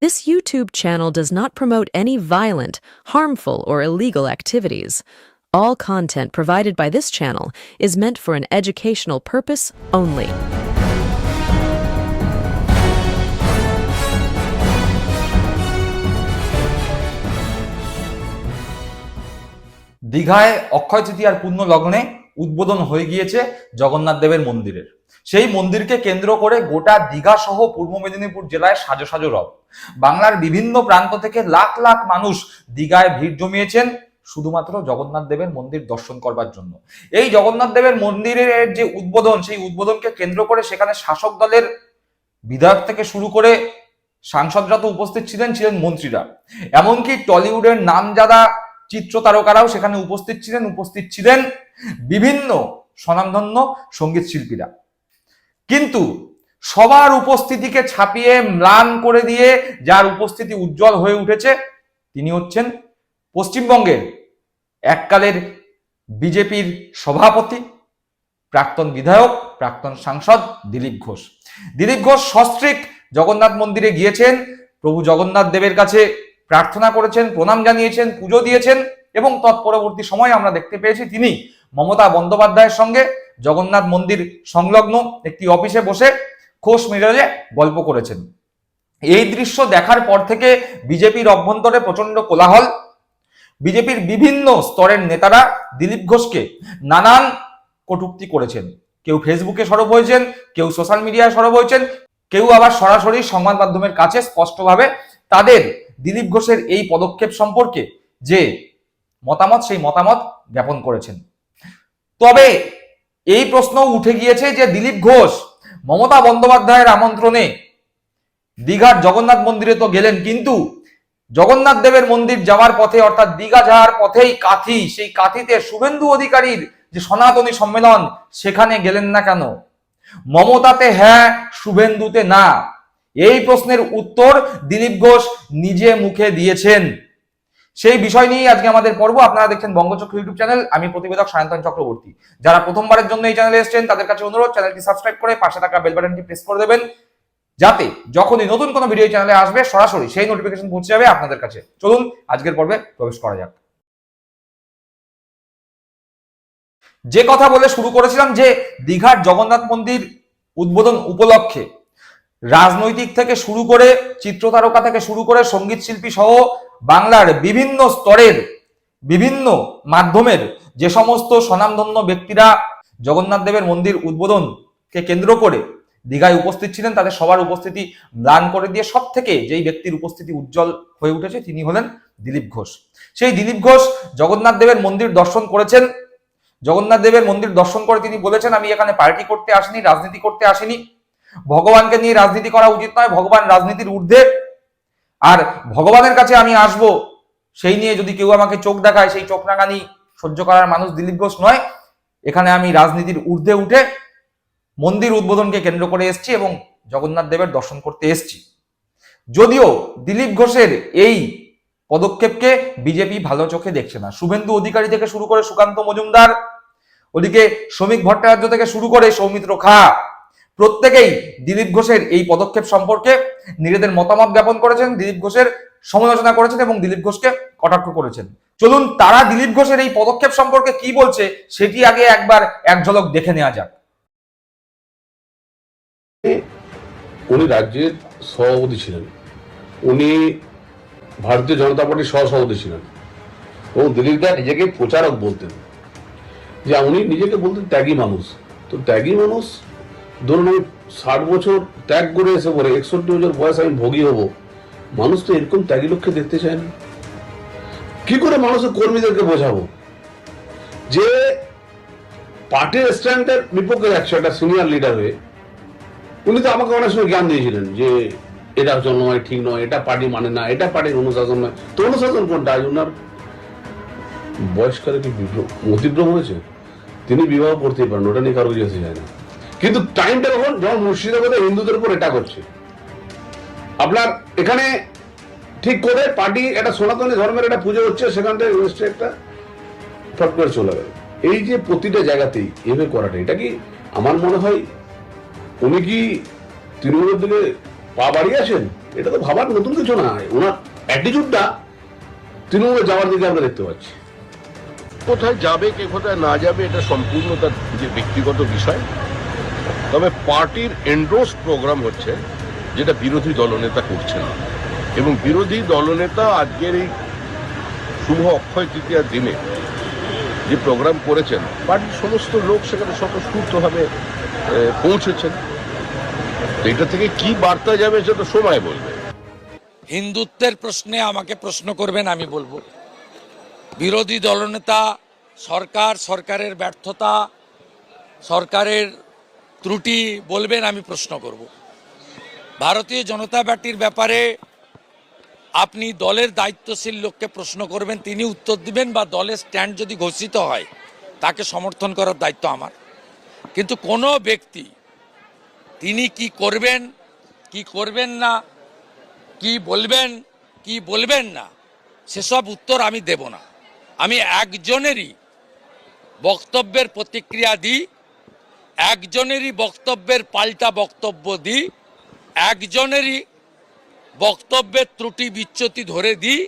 This YouTube channel does not promote any violent, harmful, or illegal activities. All content provided by this channel is meant for an educational purpose only. দীঘায় অক্ষয় তৃতীয়ার পূর্ণ লগ্নে উদ্বোধন হয়ে গিয়েছে জগন্নাথ দেবের মন্দিরের। সেই মন্দিরকে কেন্দ্র করে গোটা দীঘা সহ পূর্ব মেদিনীপুর জেলায় সাজো সাজো রব। বাংলার বিভিন্ন প্রান্ত থেকে লাখ লাখ মানুষ দীঘায় ভিড় জমিয়েছেন শুধুমাত্র জগন্নাথ দেবের মন্দির দর্শন করবার জন্য। এই জগন্নাথ দেবের মন্দিরের যে উদ্বোধন, সেই উদ্বোধনকে কেন্দ্র করে সেখানে শাসক দলের বিধায়ক থেকে শুরু করে সাংসদরা তো উপস্থিত ছিলেন ছিলেন মন্ত্রীরা। এমনকি টলিউডের নামজাদা চিত্র তারকারাও সেখানে উপস্থিত ছিলেন উপস্থিত ছিলেন বিভিন্ন স্বনামধন্য সংগীত শিল্পীরা। কিন্তু সবার উপস্থিতিকে ছাপিয়ে ম্লান করে দিয়ে যার উপস্থিতি উজ্জ্বল হয়ে উঠেছে, তিনি হচ্ছেন পশ্চিমবঙ্গের এককালের বিজেপির সভাপতি, প্রাক্তন বিধায়ক, প্রাক্তন সাংসদ দিলীপ ঘোষ। দিলীপ ঘোষ সস্ত্রিক জগন্নাথ মন্দিরে গিয়েছেন, প্রভু জগন্নাথ দেবের কাছে প্রার্থনা করেছেন, প্রণাম জানিয়েছেন, পুজো দিয়েছেন এবং তৎপরবর্তী সময়ে আমরা দেখতে পেয়েছি তিনি মমতা বন্দ্যোপাধ্যায়ের সঙ্গে জগন্নাথ মন্দির সংলগ্ন একটি অফিসে বসে খোশ মেজাজে গল্প করেছেন। এই দৃশ্য দেখার পর থেকে বিজেপির অভ্যন্তরে প্রচণ্ড কোলাহল। বিজেপির বিভিন্ন স্তরের নেতারা দিলীপ ঘোষকে নানান কটূক্তি করেছেন। কেউ ফেসবুকে সরব হয়েছেন, কেউ সোশ্যাল মিডিয়ায় সরব হয়েছেন, কেউ আবার সরাসরি সংবাদ মাধ্যমের কাছে স্পষ্টভাবে তাদের দিলীপ ঘোষের এই পদক্ষেপ সম্পর্কে যে মতামত, সেই মতামত জ্ঞাপন করেছেন। তবে এই প্রশ্ন উঠে গিয়েছে যে দিলীপ ঘোষ মমতা বন্দ্যোপাধ্যায়ের আমন্ত্রণে দীঘার জগন্নাথ মন্দিরে তো গেলেন, কিন্তু জগন্নাথ দেবের মন্দির যাওয়ার পথে, অর্থাৎ দীঘা যাওয়ার পথেই কাথি, সেই কাথিতে শুভেন্দু অধিকারীর যে সনাতনী সম্মেলন, সেখানে গেলেন না কেন? মমতাতে হ্যাঁ শুভেন্দুতে না। এই প্রশ্নের উত্তর দিলীপ ঘোষ নিজে মুখে দিয়েছেন। সেই বিষয় নিয়েই আজকে আমাদের পর্ব। আপনারা দেখছেন বঙ্গচক্র ইউটিউব চ্যানেল। আমি প্রতিবেদক সায়ন্তন চক্রবর্তী। যারা প্রথমবারের জন্য এই চ্যানেলে এসেছেন, তাদের কাছে অনুরোধ, চ্যানেলটি সাবস্ক্রাইব করে পাশে থাকা বেল বাটনটি প্রেস করে দেবেন। যাতে যখনই নতুন কোনো ভিডিও চ্যানেলে আসবে, সরাসরি সেই নোটিফিকেশন পৌঁছে যাবে আপনাদের কাছে। চলুন, আজকের পর্বে প্রবেশ করা যাক। যে কথা বলে শুরু করেছিলাম যে দীঘার জগন্নাথ মন্দির উদ্বোধন উপলক্ষে রাজনৈতিক থেকে শুরু করে চিত্রতারকা থেকে শুরু করে সংগীত শিল্পী সহ বাংলার বিভিন্ন স্তরের, বিভিন্ন মাধ্যমের যে সমস্ত স্বনামধন্য ব্যক্তিরা জগন্নাথ দেবের মন্দির উদ্বোধনকে কেন্দ্র করে দীঘায় উপস্থিত ছিলেন, তাদের সবার উপস্থিতি ম্লান করে দিয়ে সব থেকে যেই ব্যক্তির উপস্থিতি উজ্জ্বল হয়ে উঠেছে তিনি হলেন দিলীপ ঘোষ। সেই দিলীপ ঘোষ জগন্নাথ দেবের মন্দির দর্শন করেছেন। জগন্নাথ দেবের মন্দির দর্শন করে তিনি বলেছেন, আমি এখানে পার্টি করতে আসিনি, রাজনীতি করতে আসিনি। ভগবানকে নিয়ে রাজনীতি করা উচিত নয়, ভগবান রাজনীতির ঊর্ধ্বে। আর ভগবানের কাছে আমি আসব, সেই নিয়ে যদি কেউ আমাকে চোখ দেখায়, সেই চোখ রাঙানি সহ্য করার মানুষ দিলীপ ঘোষ নয়। এখানে আমি রাজনীতির ঊর্ধ্বে উঠে মন্দির উদ্বোধনকে কেন্দ্র করে এসছি এবং জগন্নাথ দেবের দর্শন করতে এসছি। যদিও দিলীপ ঘোষের এই পদক্ষেপকে বিজেপি ভালো চোখে দেখছে না। শুভেন্দু অধিকারী থেকে শুরু করে সুকান্ত মজুমদার, ওদিকে শ্রমিক ভট্টাচার্য থেকে শুরু করে সৌমিত্র খা প্রত্যেকেই দিলীপ ঘোষের এই পদক্ষেপ সম্পর্কে নিজেদের মতামত জ্ঞাপন করেছেন, দিলীপ ঘোষের সমালোচনা করেছেন এবং দিলীপ ঘোষকে কটাক্ষ করেছেন। চলুন, তারা দিলীপ ঘোষের এই পদক্ষেপ সম্পর্কে কি বলছে সেটি আগে একবার এক ঝলক দেখে নেওয়া যাক। উনি রাজ্যের সভাপতি ছিলেন। উনি ভারতীয় জনতা পার্টির সহসভাপতি ছিলেন। এবং দিলীপ দা নিজেকে প্রচারক বলতেন। যে উনি নিজেকে বলতেন ত্যাগী মানুষ। তো ত্যাগী মানুষ ধরুন আমি ষাট বছর ত্যাগ করে এসে পরে একষট্টি বছর বয়স আমি ভোগী হব, মানুষ তো এরকম ত্যাগী লক্ষ্যে দেখতে চায় না। কি করে মানুষের কর্মীদেরকে বোঝাবো? যে পার্টির স্ট্যান্ডের বিপক্ষে যাচ্ছে একটা সিনিয়র লিডার হয়ে উনি তো আমাকে অনেক সময় জ্ঞান দিয়েছিলেন যে এটা নয় ঠিক নয়, এটা পার্টি মানে না, এটা পার্টির অনুশাসন নয়। তো অনুশাসন কোনটা? আজ ওনার বয়সকালে কি মতিভ্রম হয়েছে তিনি বিবাহ করতেই পারেন, ওটা নিয়ে কারও কিছু যায় না। কিন্তু টাইমটা কখন যখন মুর্শিদাবাদে হিন্দুদের উপর এটা করছে আপনার এখানে ঠিক করে পার্টি, একটা সনাতনী ধর্মের একটা পুজো হচ্ছে, সেখান থেকে একটা ফট করে চলে গেল। এই যে প্রতিটা জায়গাতেই এভাবে করাটা, এটা কি আমার মনে হয় উনি কি তৃণমূলের দিকে পা বাড়িয়েছেন এটা তো ভাবার নতুন কিছু না। ওনার অ্যাটিটিউডটা তৃণমূলে যাওয়ার দিকে আমরা দেখতে পাচ্ছি। কোথায় যাবে, কে কোথায় না যাবে, এটা সম্পূর্ণ তার যে ব্যক্তিগত বিষয়। তবে পার্টির এন্ডোর্স প্রোগ্রাম হচ্ছে যেটা বিরোধী দলনেতা করছেন। এবং বিরোধী দলনেতা আজকের এই শুভ অক্ষয় তৃতীয়ার দিনে যে প্রোগ্রাম করেছেন, পার্টির সমস্ত লোক সেখানে স্বতঃস্ফূর্তভাবে পৌঁছেছেন। এটা থেকে কি বার্তা যাবে সেটা সময় বলবে। হিন্দুত্বের প্রশ্নে আমাকে প্রশ্ন করবেন, আমি বলব। বিরোধী দলনেতা, সরকার, সরকারের ব্যর্থতা, সরকারের ত্রুটি বলবেন, আমি প্রশ্ন করব। ভারতীয় জনতা পার্টির ব্যাপারে আপনি দলের দায়িত্বশীল লোককে প্রশ্ন করবেন, তিনি উত্তর দিবেন বা দলের স্ট্যান্ড যদি ঘোষিত হয়, তাকে সমর্থন করার দায়িত্ব আমার। কিন্তু কোনো ব্যক্তি, তিনি কি করবেন কি করবেন না, কি বলবেন কি বলবেন না, সেসব উত্তর আমি দেব না। আমি একজনেরই বক্তব্যের প্রতিক্রিয়া দিই একজনেরই বক্তব্যের পাল্টা বক্তব্য দিই, একজনেরই বক্তব্যের ত্রুটি বিচ্যুতি ধরে দিই,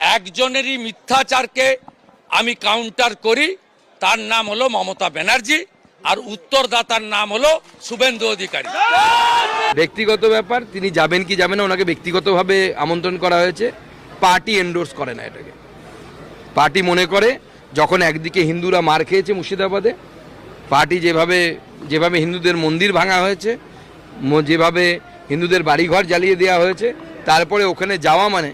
একজনেরই মিথ্যাচারকে আমি কাউন্টার করি। তার নাম হলো মমতা ব্যানার্জি আর উত্তরদাতার নাম হলো শুভেন্দু অধিকারী। ব্যক্তিগত ব্যাপার, তিনি যাবেন কি যাবেন না, ওনাকে ব্যক্তিগতভাবে আমন্ত্রণ করা হয়েছে। পার্টি এন্ডোর্স করে না এটাকে। পার্টি মনে করে, যখন একদিকে হিন্দুরা মার খেয়েছে মুর্শিদাবাদে পার্টি যেভাবে যেভাবে হিন্দুদের মন্দির ভাঙা হয়েছে যেভাবে হিন্দুদের বাড়িঘর জ্বালিয়ে দেওয়া হয়েছে তারপরে ওখানে যাওয়া মানে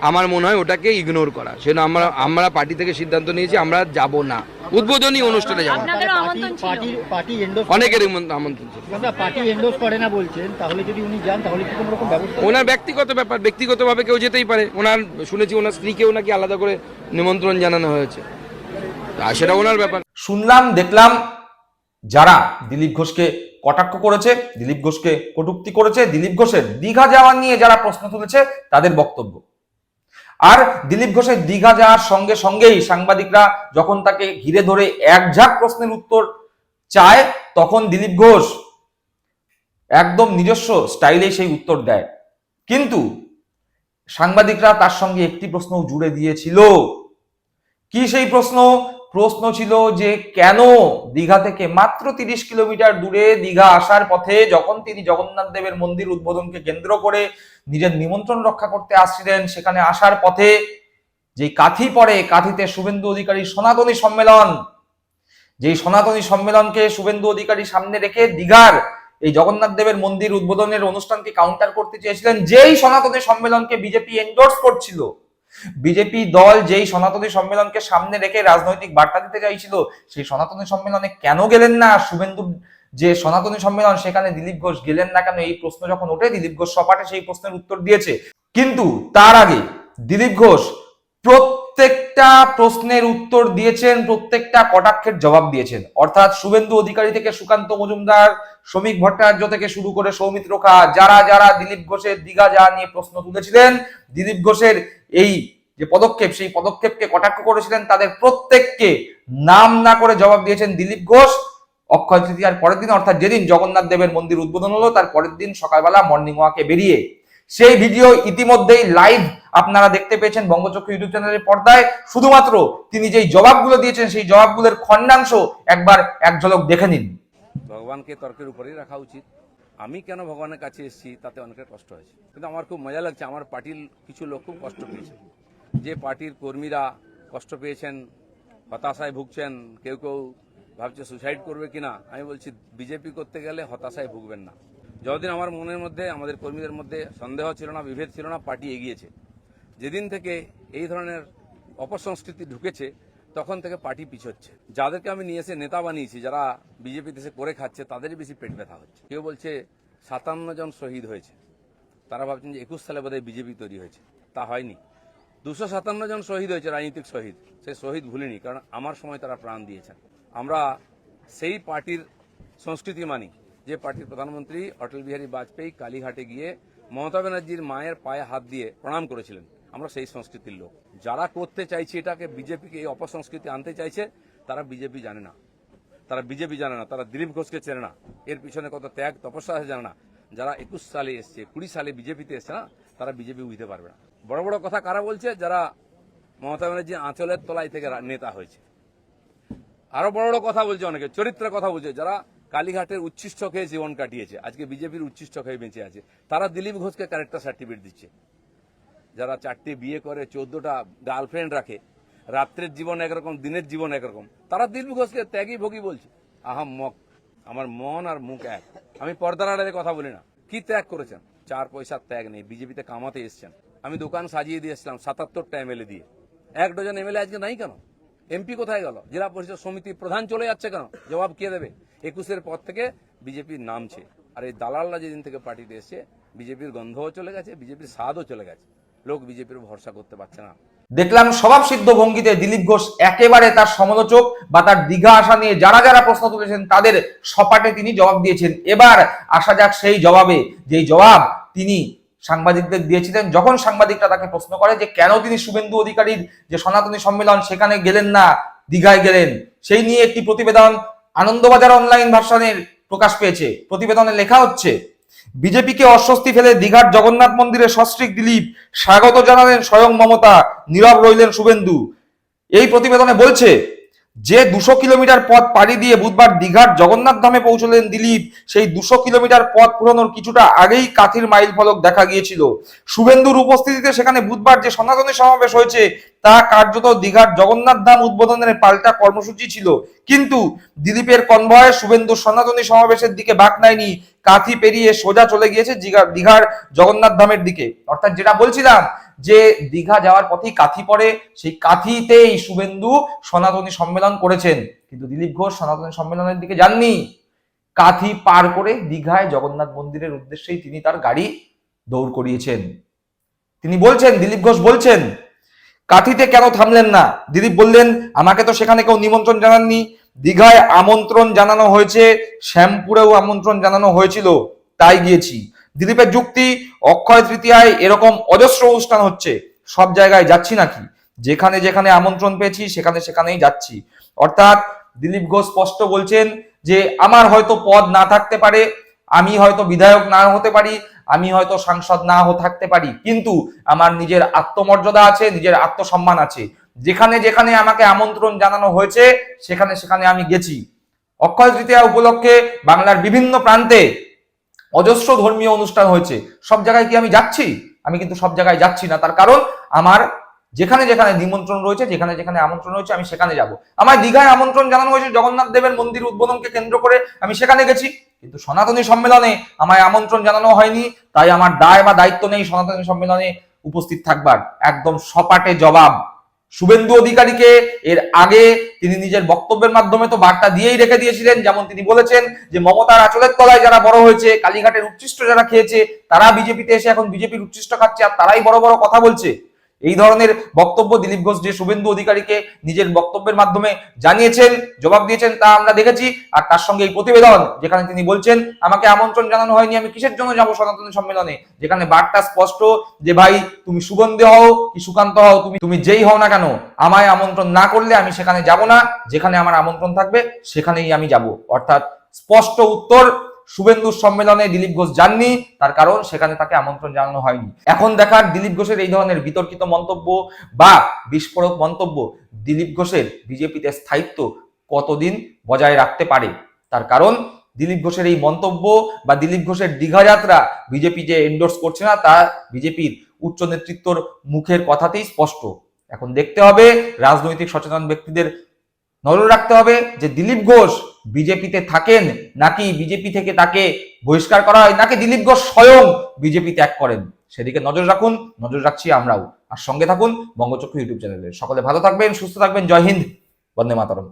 আমার মনে হয় ওটাকে ইগনোর করা। সেজন্য আমরা আমরা পার্টি থেকে সিদ্ধান্ত নিয়েছি আমরা যাব না। উদ্বোধনী অনুষ্ঠানে যাব না। আপনাদেরও আমন্ত্রণ ছিল। পার্টি পার্টি এন্ডোর্স অনেকের আমন্ত্রণ- আমন্ত্রণ ছিল। আমরা পার্টি এন্ডোর্স করে না বলছেন তাহলে যদি উনি যান তাহলে কি কোনো রকম ব্যবস্থা ওনার ব্যক্তিগত ব্যাপার ব্যক্তিগতভাবে কেউ যেতেই পারে। ওনার শুনেছি ওনার স্ত্রীকেও নাকি আলাদা করে নিমন্ত্রণ জানানো হয়েছে। সেটা ওনার ব্যাপার। শুনলাম দেখলাম যারা দিলীপ ঘোষকে কটাক্ষ করেছে, দিলীপ ঘোষকে কটুক্তি করেছে, দিলীপ ঘোষের দীঘা যাওয়া নিয়ে যারা প্রশ্ন তুলেছে, তাদের বক্তব্য। আর দিলীপ ঘোষের দীঘা যাওয়ার সঙ্গে সঙ্গেই সাংবাদিকরা যখন তাকে ঘিরে ধরে এক ঝাঁক প্রশ্নের উত্তর চায়, তখন দিলীপ ঘোষ একদম নিজস্ব স্টাইলে সেই উত্তর দেয়। কিন্তু সাংবাদিকরা তার সঙ্গে একটি প্রশ্ন জুড়ে দিয়েছিল। কি সেই প্রশ্ন? প্রশ্ন ছিল যে কেন দীঘা থেকে মাত্র তিরিশ কিলোমিটার দূরে দীঘা আসার পথে যখন তিনি জগন্নাথ দেবের মন্দির উদ্বোধনকে কেন্দ্র করে নিজের নিমন্ত্রণ রক্ষা করতে আসছিলেন, সেখানে আসার পথে যে কাথি পড়ে, কাথিতে শুভেন্দু অধিকারী সনাতনী সম্মেলন, যেই সনাতনী সম্মেলনকে শুভেন্দু অধিকারী সামনে রেখে দীঘার এই জগন্নাথ দেবের মন্দির উদ্বোধনের অনুষ্ঠানকে কাউন্টার করতে চেয়েছিলেন, যেই সনাতনী সম্মেলনকে বিজেপি এন্ডোর্স করছিল। বিজেপি দল যেই সনাতনী সম্মেলনকে সামনে রেখে রাজনৈতিক বার্তা দিতে চাইছিল, সেই সনাতনী সম্মেলনে কেন গেলেন না? শুভেন্দু যে সনাতনী সম্মেলন, সেখানে দিলীপ ঘোষ গেলেন না কেন? এই প্রশ্ন যখন ওঠে, দিলীপ ঘোষ সপাটে সেই প্রশ্নের উত্তর দিয়েছে। কিন্তু তার আগে দিলীপ ঘোষ প্রত্যেকটা প্রশ্নের উত্তর দিয়েছেন, প্রত্যেকটা কটাক্ষের জবাব দিয়েছেন। অর্থাৎ শুভেন্দু অধিকারী থেকে সুকান্ত মজুমদার, শ্রমিক ভট্টাচার্য থেকে শুরু করে সৌমিত্র খা, যারা যারা দিলীপ ঘোষের দিঘা যা নিয়ে প্রশ্ন তুলেছিলেন, দিলীপ ঘোষের এই যে পদক্ষেপ, সেই পদক্ষেপকে কটাক্ষ করেছিলেন তাদের প্রত্যেককে নাম না করে জবাব দিয়েছেন দিলীপ ঘোষ, অক্ষয় তৃতীয়ার পরের দিন, অর্থাৎ যেদিন জগন্নাথ দেবের মন্দির উদ্বোধন হলো, তার পরের দিন সকালবেলা মর্নিং ওয়াকে বেরিয়ে। সেই ভিডিও ইতিমধ্যেই লাইভ আপনারা দেখতে পেয়েছেন বঙ্গচক্র ইউটিউব চ্যানেলের পর্দায়। শুধুমাত্র তিনি যেই জবাবগুলো দিয়েছেন, সেই জবাবগুলোর খণ্ডাংশ একবার এক ঝলক দেখে নিন। ভগবানকে তর্কের উপরেই রাখা উচিত। আমি কেন ভগবানের কাছে এসেছি? তাতে অনেকের কষ্ট হয়েছে। কিন্তু আমার খুব মজা লাগছে। আমার পার্টির কিছু লোক খুব কষ্ট পেয়েছে। যে পার্টির কর্মীরা কষ্ট পেয়েছেন, হতাশায় ভুগছেন, কেউ কেউ ভাবছে সুসাইড করবে কিনা, আমি বলছি বিজেপি করতে গেলে হতাশায় ভুগবেন না। যতদিন আমার মনের মধ্যে, আমাদের কর্মীদের মধ্যে সন্দেহ ছিল না, বিভেদ ছিল না, পার্টি এগিয়েছে। যেদিন থেকে এই ধরনের অপসংস্কৃতি ঢুকেছে, তখন থেকে পার্টি পিছোচ্ছে। যাদেরকে আমি নিয়ে এসে নেতা বানিয়েছি, যারা বিজেপি দেশে করে খাচ্ছে, তাদেরই বেশি পেট ব্যথা হচ্ছে। কেউ বলছে সাতান্ন জন শহীদ হয়েছে। তারা ভাবছেন যে একুশ সালে বোধহয় বিজেপি তৈরি হয়েছে। তা হয়নি। দুশো সাতান্ন জন শহীদ হয়েছে, রাজনৈতিক শহীদ। সেই শহীদ ভুলিনি, কারণ আমার সময় তারা প্রাণ দিয়েছেন। আমরা সেই পার্টির সংস্কৃতি মানি, যে পার্টির প্রধানমন্ত্রী অটল বিহারী বাজপেয়ী কালীঘাটে গিয়ে মমতা ব্যানার্জির মায়ের পায়ে হাত দিয়ে প্রণাম করেছিলেন। আমরা সেই সংস্কৃতির লোক। যারা করতে চাইছে এটাকে, বিজেপিকে এই অপসংস্কৃতি আনতে চাইছে, তারা বিজেপি জানে না। তারা বিজেপি জানে না, তারা দিলীপ ঘোষকে চেনে না। এর পিছনে কত ত্যাগ, তপস্যা জানে না। যারা একুশ সালে এসছে, কুড়ি সালে বিজেপিতে এসছে না, তারা বিজেপি বুঝতে পারবে না। বড় বড় কথা কারা বলছে? যারা মমতা ব্যানার্জি আঁচলের তলায় থেকে নেতা হয়েছে। আরও বড় বড় কথা বলছে অনেকে, চরিত্রের কথা বলছে। যারা কালীঘাটের উচ্ছিষ্ট খেয়ে জীবন কাটিয়েছে, আজকে বিজেপির উচ্ছিষ্ট খেয়ে বেঁচে আছে, তারা দিলীপ ঘোষকে ক্যারেক্টার সার্টিফিকেট দিচ্ছে। যারা চারটে বিয়ে করে, চোদ্দটা গার্লফ্রেন্ড রাখে, রাত্রের জীবন একরকম, দিনের জীবন একরকম, তারা দিলীপ ঘোষকে ত্যাগী ভোগী বলছে। আহা, মক, আমার মন আর মুখ এক। আমি পর্দার আড়ালে কথা বলি না। কি ত্যাগ করেছেন? চার পয়সার ত্যাগ নেই, বিজেপিতে কামাতে এসছেন। আমি দোকান সাজিয়ে দিয়েছিলাম সাতাত্তরটা এমএলএ দিয়ে। এক ডজন এমএলএ আজকে নাই কেন? এমপি কোথায় গেল? জেলা পরিষদ সমিতি প্রধান চলে যাচ্ছে কেন? জবাব কে দেবে? একুশের পর থেকে বিজেপির নামছে। আর এই দালালরা যেদিন থেকে পার্টিতে এসছে, বিজেপির গন্ধও চলে গেছে, বিজেপির স্বাদও চলে গেছে। লোক বিজেপির ভরসা করতে পারছে না। দেখলাম স্বভাব সিদ্ধ ভঙ্গিতে দিলীপ ঘোষ একেবারে তার সমালোচক বা তার দীঘা আসা নিয়ে যারা যারা প্রশ্ন তুলেছেন, তাদের সপাটে তিনি জবাব দিয়েছেন। এবার আসা যাক সেই জবাবে। যেই জবাব তিনি সাংবাদিকদের দিয়েছিলেন, যখন সাংবাদিকরা তাকে প্রশ্ন করে যে কেন তিনি শুভেন্দু অধিকারীর যে সনাতনী সম্মেলন সেখানে গেলেন না, দীঘায় গেলেন, সেই নিয়ে একটি প্রতিবেদন আনন্দবাজার অনলাইন ভার্সনের প্রকাশ পেয়েছে। প্রতিবেদনে লেখা হচ্ছে, বিজেপিকে অস্বস্তি ফেলে দীঘার জগন্নাথ মন্দিরে সস্ত্রীক দিলীপ, স্বাগত জানালেন স্বয়ং মমতা, নীরব রইলেন শুভেন্দু। এই প্রতিবেদনে বলছে যে দুশো কিলোমিটার পথ পাড়ি দিয়ে বুধবার দীঘার জগন্নাথ ধামে পৌঁছলেন দিলীপ, সেই দুশো কিলোমিটার পথ পুরনোর কিছুটা আগেই কাথির মাইল ফলক দেখা গিয়েছিল। শুভেন্দুর উপস্থিতিতে সেখানে বুধবার যে সনাতনী সমাবেশ হয়েছে, তা কার্যত দীঘার জগন্নাথ ধাম উদ্বোধনের পাল্টা কর্মসূচি ছিল। কিন্তু দিলীপের কনভয়ে শুভেন্দু সনাতনী সমাবেশের দিকে বাক নেয়নি কাথি পেরিয়ে সোজা চলে গিয়েছে দীঘা- দীঘার জগন্নাথ ধামের দিকে। অর্থাৎ যেটা বলছিলাম যে দীঘা যাওয়ার পথেই কাথি পড়ে, সেই কাথিতেই শুভেন্দু সনাতনী সম্মেলন করেছেন। কিন্তু দিলীপ ঘোষ সনাতনী সম্মেলনের দিকে যাননি। কাথি পার করে দীঘায় জগন্নাথ মন্দিরের উদ্দেশ্যেই তিনি তার গাড়ি দৌড় করিয়েছেন। তিনি বলছেন, দিলীপ ঘোষ বলছেন, কাথিতে কেন থামলেন না? দিলীপ বললেন, আমাকে তো সেখানে কেউ নিমন্ত্রণ জানাননি। দীঘায় আমন্ত্রণ জানানো হয়েছে, শ্যামপুরেও আমন্ত্রণ জানানো হয়েছিল, তাই গিয়েছি। দিলীপের যুক্তি, অক্ষয় তৃতীয়ায় এরকম অজস্র অনুষ্ঠান হচ্ছে। সব জায়গায় যাচ্ছি নাকি? যেখানে যেখানে আমন্ত্রণ পেয়েছি, সেখানে সেখানেই যাচ্ছি। অর্থাৎ দিলীপ ঘোষ স্পষ্ট বলছেন যে, আমার হয়তো পদ না থাকতে পারে, আমি হয়তো বিধায়ক না হতে পারি, আমি হয়তো সাংসদ না থাকতে পারি। কিন্তু আমার নিজের আত্মমর্যাদা আছে, নিজের আত্মসম্মান আছে। যেখানে যেখানে আমাকে আমন্ত্রণ জানানো হয়েছে, সেখানে সেখানে আমি গেছি। অক্ষয় তৃতীয়া উপলক্ষে বাংলার বিভিন্ন প্রান্তে অজস্র ধর্মীয় অনুষ্ঠান হয়েছে। সব জায়গায় কি আমি যাচ্ছি? আমি কিন্তু সব জায়গায় যাচ্ছি না। তার কারণ আমার যেখানে যেখানে নিমন্ত্রণ রয়েছে, যেখানে যেখানে আমন্ত্রণ রয়েছে, আমি সেখানে যাব। আমার দীঘায় আমন্ত্রণ জানানো হয়েছে জগন্নাথ দেবের মন্দির উদ্বোধনকে কেন্দ্র করে। আমি সেখানে গেছি। কিন্তু সনাতনী সম্মেলনে আমায় আমন্ত্রণ জানানো হয়নি। তাই আমার দায় বা দায়িত্ব নেই সনাতনী সম্মেলনে উপস্থিত থাকবার। একদম সপাটে জবাব। শুভেন্দু অধিকারীকে এর আগে তিনি নিজের বক্তব্যের মাধ্যমে তো বার্তা দিয়েই রেখে দিয়েছিলেন, যেমন তিনি বলেছেন যে মমতার আচলের তলায় যারা বড় হয়েছে, কালীঘাটের উচ্ছিষ্ট যারা খেয়েছে, তারা বিজেপিতে এসে এখন বিজেপির উচ্ছিষ্ট খাচ্ছে আর তারাই বড় বড় কথা বলছে। এই ধরনের বক্তব্য দিলীপ ঘোষ যে শুভেন্দু অধিকারীকে নিজের বক্তব্যের মাধ্যমে জানিয়েছেন, জবাব দিয়েছেন তা আমরা দেখেছি, আর তার সঙ্গে এই প্রতিবেদন যেখানে তিনি বলছেন, আমাকে আমন্ত্রণ জানানো হয়নি, আমি কিসের জন্য যাব সনাতন সম্মেলনে? যেখানে বার্তা স্পষ্ট যে, ভাই, তুমি সুগন্ধে হও কি সুকান্ত হও, তুমি তুমি যেই হও না কেন, আমায় আমন্ত্রণ না করলে আমি সেখানে যাব না, যেখানে আমার আমন্ত্রণ থাকবে সেখানেই আমি যাব। অর্থাৎ স্পষ্ট উত্তর শুভেন্দুর সম্মেলনে দিলীপ ঘোষ যাননি, তার কারণ সেখানে তাকে আমন্ত্রণ জানানো হয়নি। এখন দেখার দিলীপ ঘোষের এই ধরনের বিতর্কিত মন্তব্য বা বিস্ফোরক মন্তব্য দিলীপ ঘোষের বিজেপিতে স্থায়িত্ব কতদিন বজায় রাখতে পারে? তার কারণ দিলীপ ঘোষের এই মন্তব্য বা দিলীপ ঘোষের দীঘা যাত্রা বিজেপি যে এন্ডোর্স করছে না, তা বিজেপির উচ্চ নেতৃত্বর মুখের কথাতেই স্পষ্ট। এখন দেখতে হবে রাজনৈতিক সচেতন ব্যক্তিদের নজর রাখতে হবে যে দিলীপ ঘোষ বিজেপিতে থাকেন নাকি বিজেপি থেকে তাকে বহিষ্কার করা হয়, নাকি দিলীপ ঘোষ স্বয়ং বিজেপি ত্যাগ করেন? সেদিকে নজর রাখুন, নজর রাখছি আমরাও। আর সঙ্গে থাকুন বঙ্গচক্ষু ইউটিউব চ্যানেলে। সকলে ভালো থাকবেন, সুস্থ থাকবেন। জয় হিন্দ, বন্দে মাতরম।